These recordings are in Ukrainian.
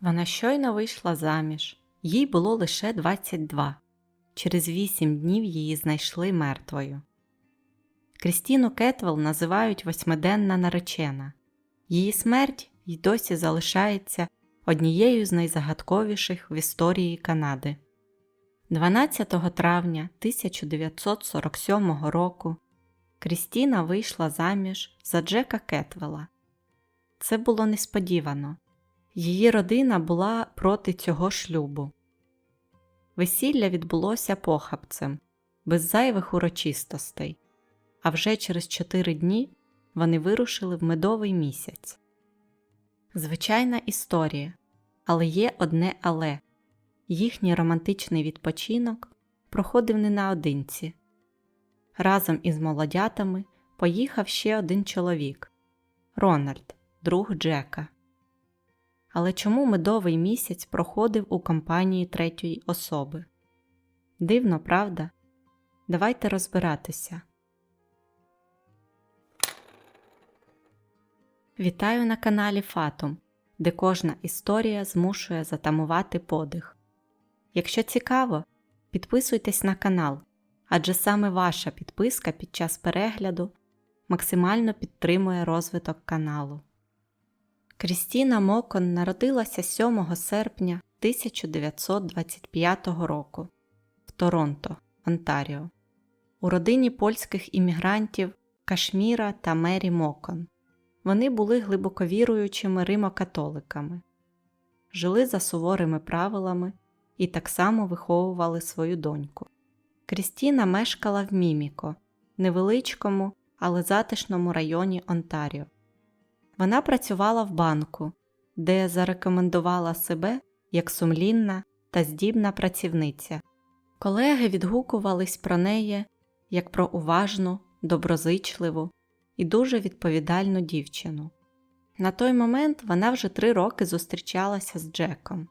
Вона щойно вийшла заміж, їй було лише 22. Через 8 днів її знайшли мертвою. Крістіну Кетвелл називають восьмиденна наречена. Її смерть й досі залишається однією з найзагадковіших в історії Канади. 12 травня 1947 року Крістіна вийшла заміж за Джека Кетвела. Це було несподівано. Її родина була проти цього шлюбу. Весілля відбулося похабцем, без зайвих урочистостей, а вже через чотири дні вони вирушили в медовий місяць. Звичайна історія, але є одне але їхній романтичний відпочинок проходив не наодинці. Разом із молодятами поїхав ще один чоловік Рональд, друг Джека. Але чому медовий місяць проходив у компанії третьої особи? Дивно, правда? Давайте розбиратися. Вітаю на каналі Фатум, де кожна історія змушує затамувати подих. Якщо цікаво, підписуйтесь на канал, адже саме ваша підписка під час перегляду максимально підтримує розвиток каналу. Крістіна Мокон народилася 7 серпня 1925 року в Торонто, Онтаріо, у родині польських іммігрантів Кашміра та Мері Мокон. Вони були глибоковіруючими римокатоликами, жили за суворими правилами і так само виховували свою доньку. Крістіна мешкала в Міміко, невеличкому, але затишному районі Онтаріо. Вона працювала в банку, де зарекомендувала себе як сумлінна та здібна працівниця. Колеги відгукувались про неї як про уважну, доброзичливу і дуже відповідальну дівчину. На той момент вона вже три роки зустрічалася з Джеком,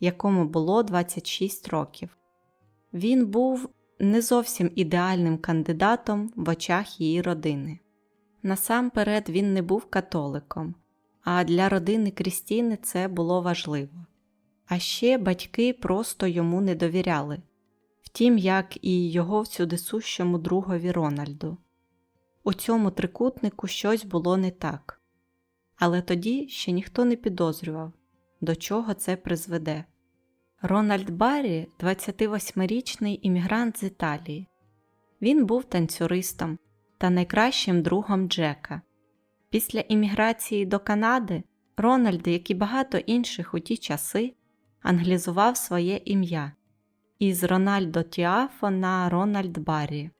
якому було 26 років. Він був не зовсім ідеальним кандидатом в очах її родини. Насамперед він не був католиком, а для родини Крістіни це було важливо. А ще батьки просто йому не довіряли, втім, як і його всюдисущому другові Рональду. У цьому трикутнику щось було не так. Але тоді ще ніхто не підозрював, до чого це призведе. Рональд Баррі 28-річний іммігрант з Італії. Він був танцюристом та найкращим другом Джека. Після імміграції до Канади Рональд, як і багато інших у ті часи, англізував своє ім'я із Рональдо Тіафо на Рональд Баррі.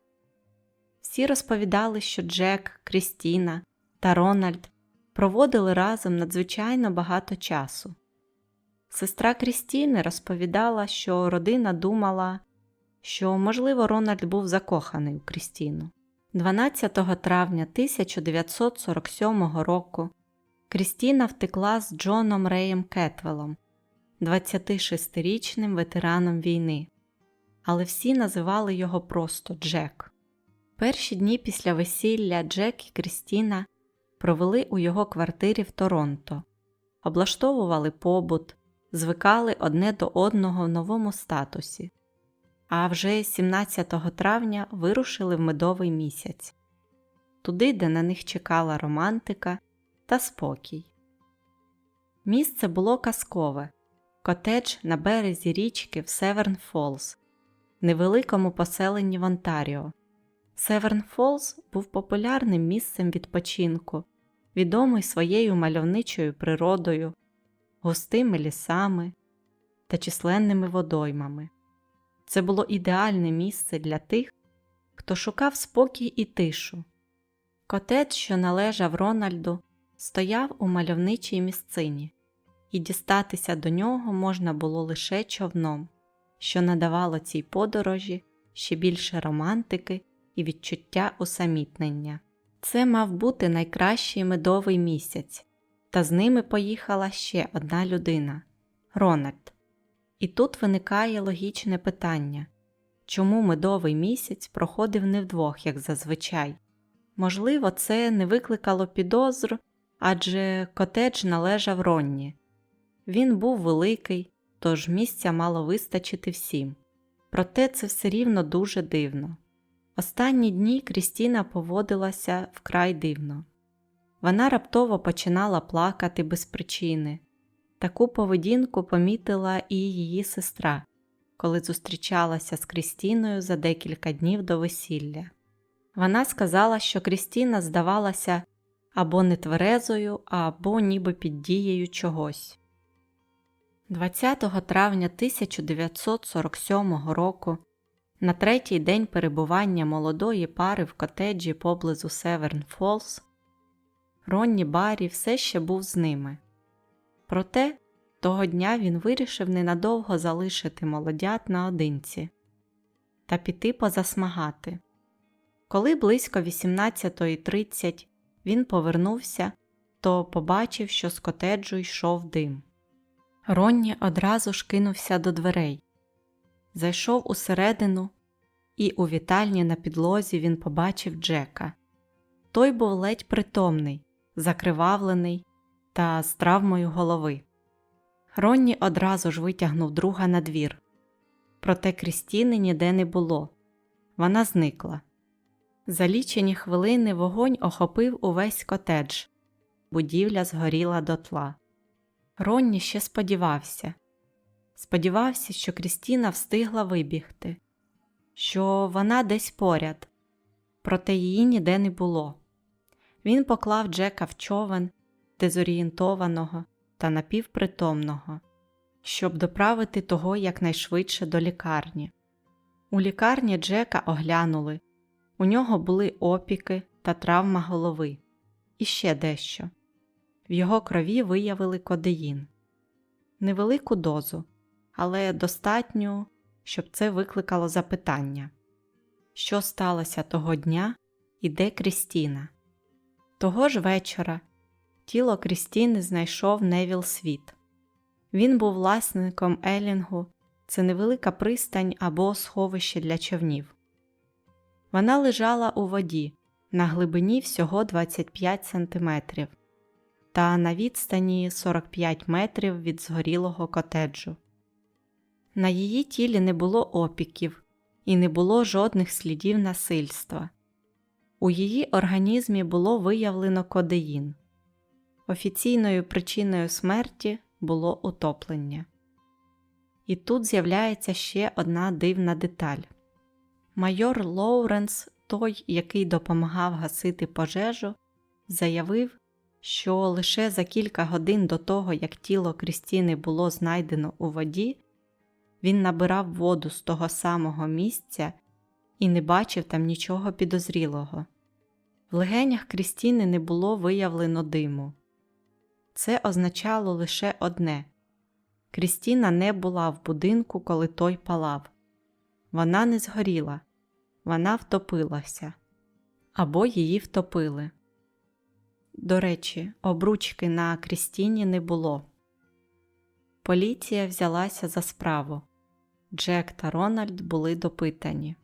Всі розповідали, що Джек, Крістіна та Рональд проводили разом надзвичайно багато часу. Сестра Крістіни розповідала, що родина думала, що, можливо, Рональд був закоханий у Крістіну. 12 травня 1947 року. Крістіна втекла з Джоном Реєм Кетвелом, 26-річним ветераном війни, але всі називали його просто Джек. Перші дні після весілля Джек і Крістіна провели у його квартирі в Торонто, облаштовували побут, звикали одне до одного в новому статусі а вже 17 травня вирушили в медовий місяць, туди, де на них чекала романтика та спокій. Місце було казкове котедж на березі річки в Северн Фолз, невеликому поселенні в Онтаріо. Северн Фолз був популярним місцем відпочинку, відомий своєю мальовничою природою, густими лісами та численними водоймами. Це було ідеальне місце для тих, хто шукав спокій і тишу. Котець, що належав Рональду, стояв у мальовничій місцині, і дістатися до нього можна було лише човном, що надавало цій подорожі ще більше романтики і відчуття усамітнення. Це мав бути найкращий медовий місяць, та з ними поїхала ще одна людина Рональд. І тут виникає логічне питання чому медовий місяць проходив не вдвох, як зазвичай? Можливо, це не викликало підозр, адже котедж належав Ронні. Він був великий, тож місця мало вистачити всім. Проте це все рівно дуже дивно. Останні дні Крістіна поводилася вкрай дивно. Вона раптово починала плакати без причини. Таку поведінку помітила і її сестра, коли зустрічалася з Крістіною за декілька днів до весілля. Вона сказала, що Крістіна здавалася або нетверезою, або ніби під дією чогось. 20 травня 1947 року, на третій день перебування молодої пари в котеджі поблизу Северн Фолс, Ронні Баррі все ще був з ними. Проте того дня він вирішив ненадовго залишити молодят наодинці та піти позасмагати. Коли близько 18.30 він повернувся, то побачив, що з котеджу йшов дим. Ронні одразу ж кинувся до дверей, зайшов усередину, і у вітальні на підлозі він побачив Джека. Той був ледь притомний, закривавлений та з травмою голови. Ронні одразу ж витягнув друга на двір. Проте Крістіни ніде не було. Вона зникла. За лічені хвилини вогонь охопив увесь котедж. Будівля згоріла дотла. Ронні ще сподівався. Сподівався, що Крістіна встигла вибігти, що вона десь поряд, проте її ніде не було. Він поклав Джека в човен, дезорієнтованого та напівпритомного, щоб доправити того якнайшвидше до лікарні. У лікарні Джека оглянули. У нього були опіки та травма голови, і ще дещо. В його крові виявили кодеїн, невелику дозу, але достатню, щоб це викликало запитання, що сталося того дня і де Крістіна. Того ж вечора тіло Крістіни знайшов Невіл Світ. Він був власником Елінгу, це невелика пристань або сховище для човнів. Вона лежала у воді на глибині всього 25 сантиметрів та на відстані 45 метрів від згорілого котеджу. На її тілі не було опіків і не було жодних слідів насильства. У її організмі було виявлено кодеїн. Офіційною причиною смерті було утоплення. І тут з'являється ще одна дивна деталь. Майор Лоуренс, той, який допомагав гасити пожежу, заявив, що лише за кілька годин до того, як тіло Крістіни було знайдено у воді, він набирав воду з того самого місця і не бачив там нічого підозрілого. В легенях Крістіни не було виявлено диму. Це означало лише одне Крістіна не була в будинку, коли той палав. Вона не згоріла, вона втопилася або її втопили. До речі, обручки на Крістіні не було. Поліція взялася за справу. Джек та Рональд були допитані.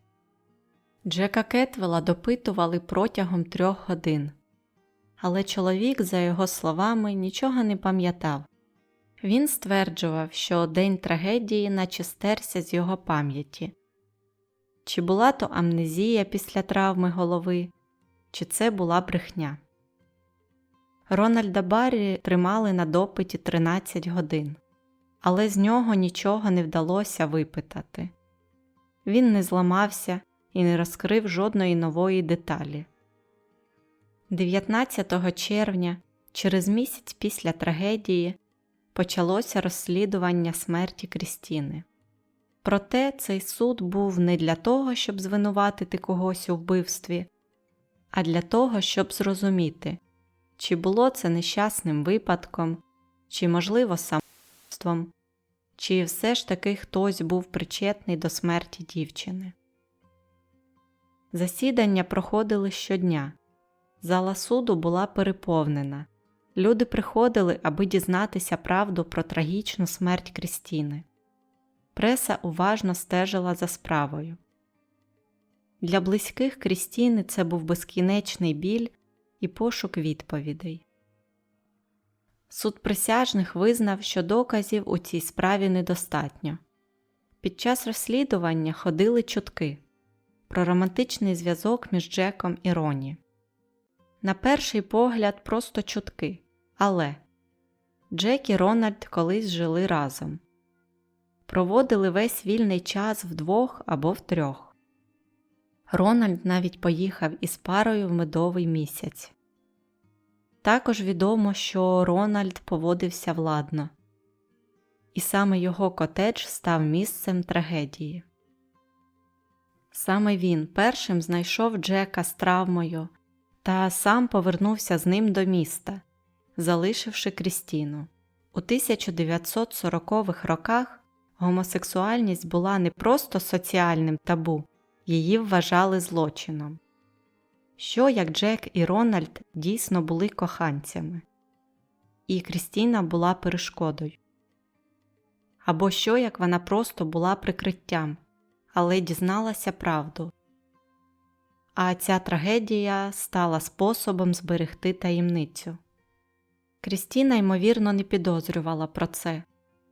Джека Кетвела допитували протягом трьох годин, але чоловік, за його словами, нічого не пам'ятав. Він стверджував, що день трагедії наче стерся з його пам'яті. Чи була то амнезія після травми голови, чи це була брехня. Рональда Баррі тримали на допиті 13 годин, але з нього нічого не вдалося випитати. Він не зламався і не розкрив жодної нової деталі. 19 червня, через місяць після трагедії, почалося розслідування смерті Крістіни. Проте цей суд був не для того, щоб звинуватити когось у вбивстві, а для того, щоб зрозуміти, чи було це нещасним випадком, чи, можливо, самоством, чи все ж таки хтось був причетний до смерті дівчини. Засідання проходили щодня. Зала суду була переповнена. Люди приходили, аби дізнатися правду про трагічну смерть Крістіни. Преса уважно стежила за справою. Для близьких Крістіни це був безкінечний біль і пошук відповідей. Суд присяжних визнав, що доказів у цій справі недостатньо. Під час розслідування ходили чутки про романтичний зв'язок між Джеком і Роні. На перший погляд, просто чутки, але Джек і Рональд колись жили разом, проводили весь вільний час вдвох або втрьох. Рональд навіть поїхав із парою в медовий місяць. Також відомо, що Рональд поводився владно, і саме його котедж став місцем трагедії. Саме він першим знайшов Джека з травмою та сам повернувся з ним до міста, залишивши Крістіну. У 1940-х роках гомосексуальність була не просто соціальним табу, її вважали злочином. Що як Джек і Рональд дійсно були коханцями, і Крістіна була перешкодою. Або що як вона просто була прикриттям, але дізналася правду. А ця трагедія стала способом зберегти таємницю. Крістіна, ймовірно, не підозрювала про це,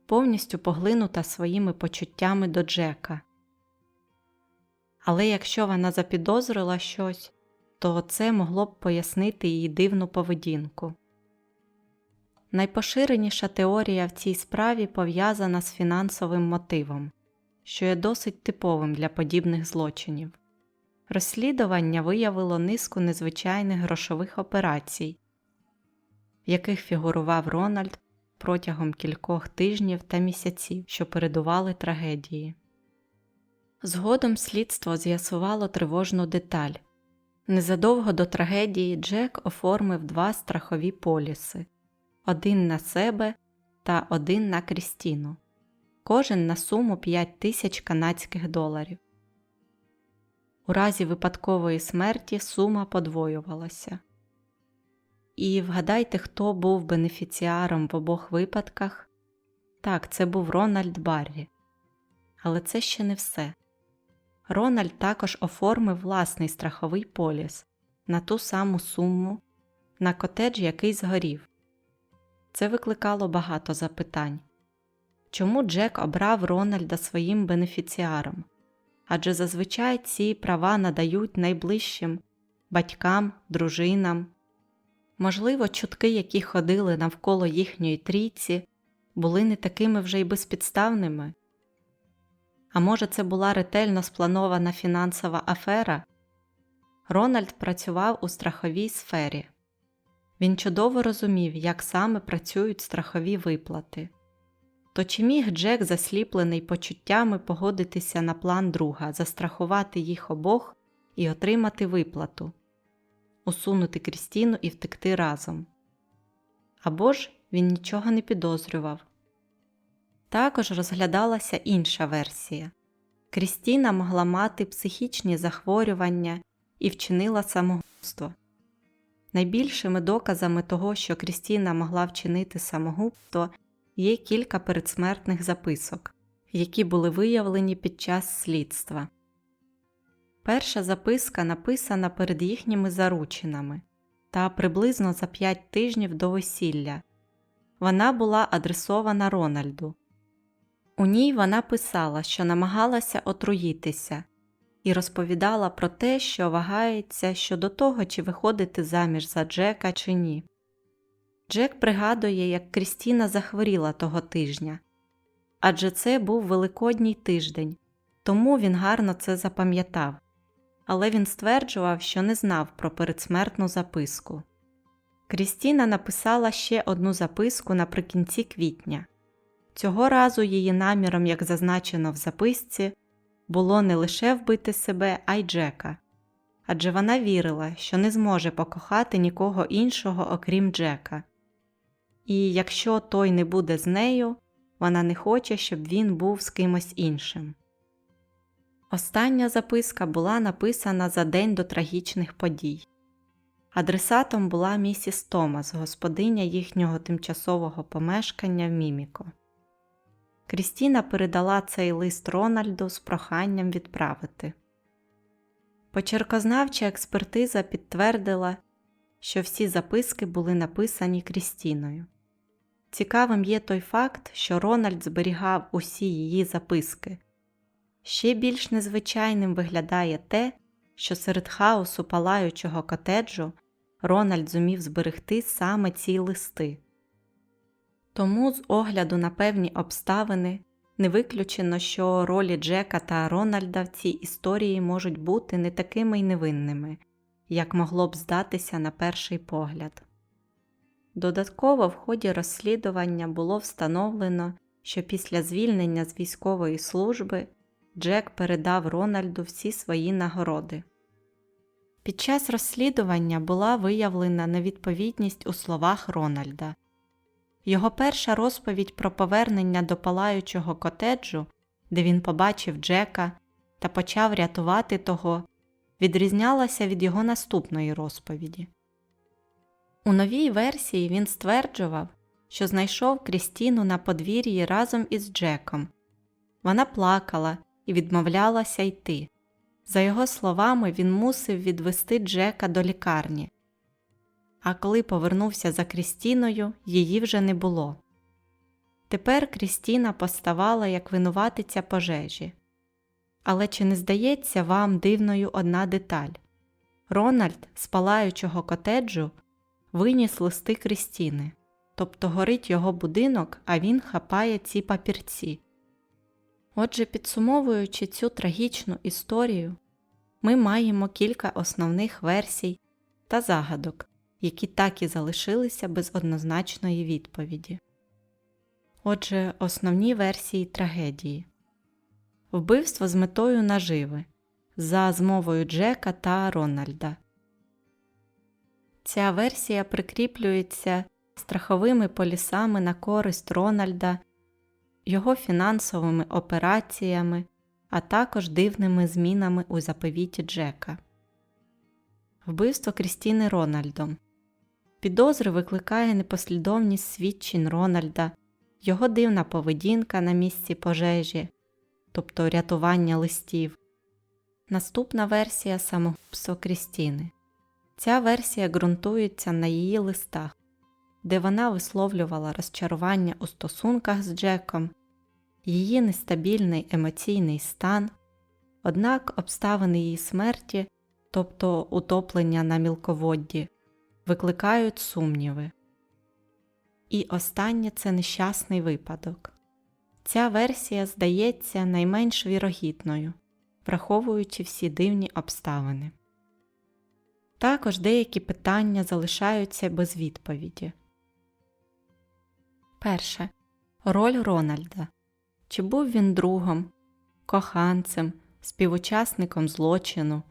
повністю поглинута своїми почуттями до Джека. Але якщо вона запідозрила щось, то це могло б пояснити її дивну поведінку. Найпоширеніша теорія в цій справі пов'язана з фінансовим мотивом, що є досить типовим для подібних злочинів. Розслідування виявило низку незвичайних грошових операцій, в яких фігурував Рональд протягом кількох тижнів та місяців, що передували трагедії. Згодом слідство з'ясувало тривожну деталь. Незадовго до трагедії Джек оформив два страхові поліси один на себе та один на Крістіну, кожен на суму 5 тисяч канадських доларів. У разі випадкової смерті сума подвоювалася. І вгадайте, хто був бенефіціаром в обох випадках? Так, це був Рональд Баррі. Але це ще не все. Рональд також оформив власний страховий поліс на ту саму суму на котедж, який згорів. Це викликало багато запитань. Чому Джек обрав Рональда своїм бенефіціаром? Адже зазвичай ці права надають найближчим батькам, дружинам. Можливо, чутки, які ходили навколо їхньої трійці, були не такими вже й безпідставними. А може, це була ретельно спланована фінансова афера? Рональд працював у страховій сфері. Він чудово розумів, як саме працюють страхові виплати. То чи міг Джек, засліплений почуттями, погодитися на план друга, застрахувати їх обох і отримати виплату, усунути Крістіну і втекти разом? Або ж він нічого не підозрював. Також розглядалася інша версія Крістіна могла мати психічні захворювання і вчинила самогубство. Найбільшими доказами того, що Крістіна могла вчинити самогубство, є кілька передсмертних записок, які були виявлені під час слідства. Перша записка написана перед їхніми заручинами та приблизно за 5 тижнів до весілля. Вона була адресована Рональду. У ній вона писала, що намагалася отруїтися, і розповідала про те, що вагається щодо того, чи виходити заміж за Джека чи ні. Джек пригадує, як Крістіна захворіла того тижня адже це був великодній тиждень, тому він гарно це запам'ятав, але він стверджував, що не знав про передсмертну записку. Крістіна написала ще одну записку наприкінці квітня. Цього разу її наміром, як зазначено в записці, було не лише вбити себе, а й Джека, адже вона вірила, що не зможе покохати нікого іншого, окрім Джека. І якщо той не буде з нею, вона не хоче, щоб він був з кимось іншим. Остання записка була написана за день до трагічних подій. Адресатом була місіс Томас, господиня їхнього тимчасового помешкання в Міміко. Крістіна передала цей лист Рональду з проханням відправити. Почеркознавча експертиза підтвердила, що всі записки були написані Крістіною. Цікавим є той факт, що Рональд зберігав усі її записки. Ще більш незвичайним виглядає те, що серед хаосу палаючого котеджу Рональд зумів зберегти саме ці листи. Тому, з огляду на певні обставини, не виключено, що ролі Джека та Рональда в цій історії можуть бути не такими й невинними, як могло б здатися на перший погляд. Додатково в ході розслідування було встановлено, що після звільнення з військової служби Джек передав Рональду всі свої нагороди. Під час розслідування була виявлена невідповідність у словах Рональда. Його перша розповідь про повернення до палаючого котеджу, де він побачив Джека та почав рятувати того, відрізнялася від його наступної розповіді. У новій версії він стверджував, що знайшов Крістіну на подвір'ї разом із Джеком. Вона плакала і відмовлялася йти. За його словами, він мусив відвести Джека до лікарні. А коли повернувся за Крістіною, її вже не було. Тепер Крістіна поставала як винуватиця пожежі. Але чи не здається вам дивною одна деталь? Рональд з палаючого котеджу виніс листи Крістіни, тобто горить його будинок, а він хапає ці папірці. Отже, підсумовуючи цю трагічну історію, ми маємо кілька основних версій та загадок, які так і залишилися без однозначної відповіді. Отже, основні версії трагедії вбивство з метою наживи за змовою Джека та Рональда. Ця версія прикріплюється страховими полісами на користь Рональда, його фінансовими операціями, а також дивними змінами у заповіті Джека. Вбивство Крістіни Рональдом. Підозри викликає непослідовність свідчень Рональда, його дивна поведінка на місці пожежі, тобто рятування листів. Наступна версія самогубство Крістіни. Ця версія ґрунтується на її листах, де вона висловлювала розчарування у стосунках з Джеком, її нестабільний емоційний стан, однак обставини її смерті, тобто утоплення на мілководді, викликають сумніви. І останнє це нещасний випадок. Ця версія здається найменш вірогідною, враховуючи всі дивні обставини. Також деякі питання залишаються без відповіді. Перше. Роль Рональда. Чи був він другом, коханцем, співучасником злочину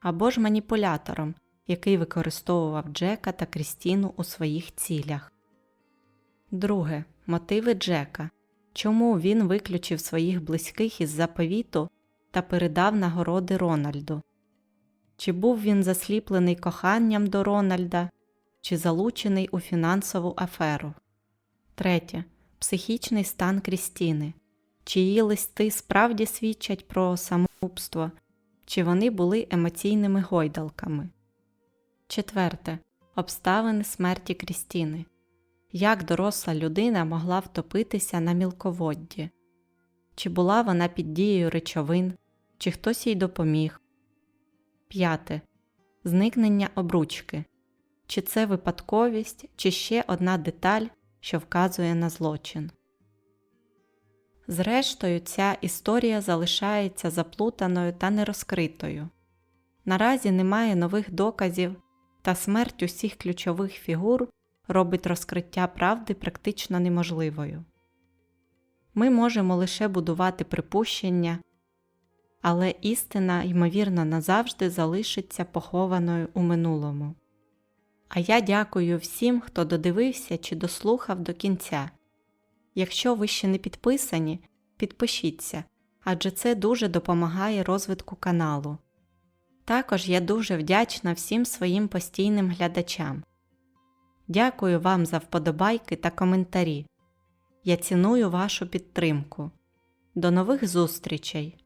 або ж маніпулятором, який використовував Джека та Крістіну у своїх цілях? Друге. Мотиви Джека. Чому він виключив своїх близьких із заповіту та передав нагороди Рональду? Чи був він засліплений коханням до Рональда, чи залучений у фінансову аферу? Третє. Психічний стан Крістіни. Чи її листи справді свідчать про самогубство, чи вони були емоційними гойдалками? Четверте. Обставини смерті Крістіни. Як доросла людина могла втопитися на мілководді? Чи була вона під дією речовин, чи хтось їй допоміг? П'яте. Зникнення обручки. Чи це випадковість, чи ще одна деталь, що вказує на злочин. Зрештою, ця історія залишається заплутаною та нерозкритою. Наразі немає нових доказів, та смерть усіх ключових фігур робить розкриття правди практично неможливою. Ми можемо лише будувати припущення, але істина, ймовірно, назавжди залишиться похованою у минулому. А я дякую всім, хто додивився чи дослухав до кінця. Якщо ви ще не підписані, підпишіться, адже це дуже допомагає розвитку каналу. Також я дуже вдячна всім своїм постійним глядачам. Дякую вам за вподобайки та коментарі. Я ціную вашу підтримку. До нових зустрічей!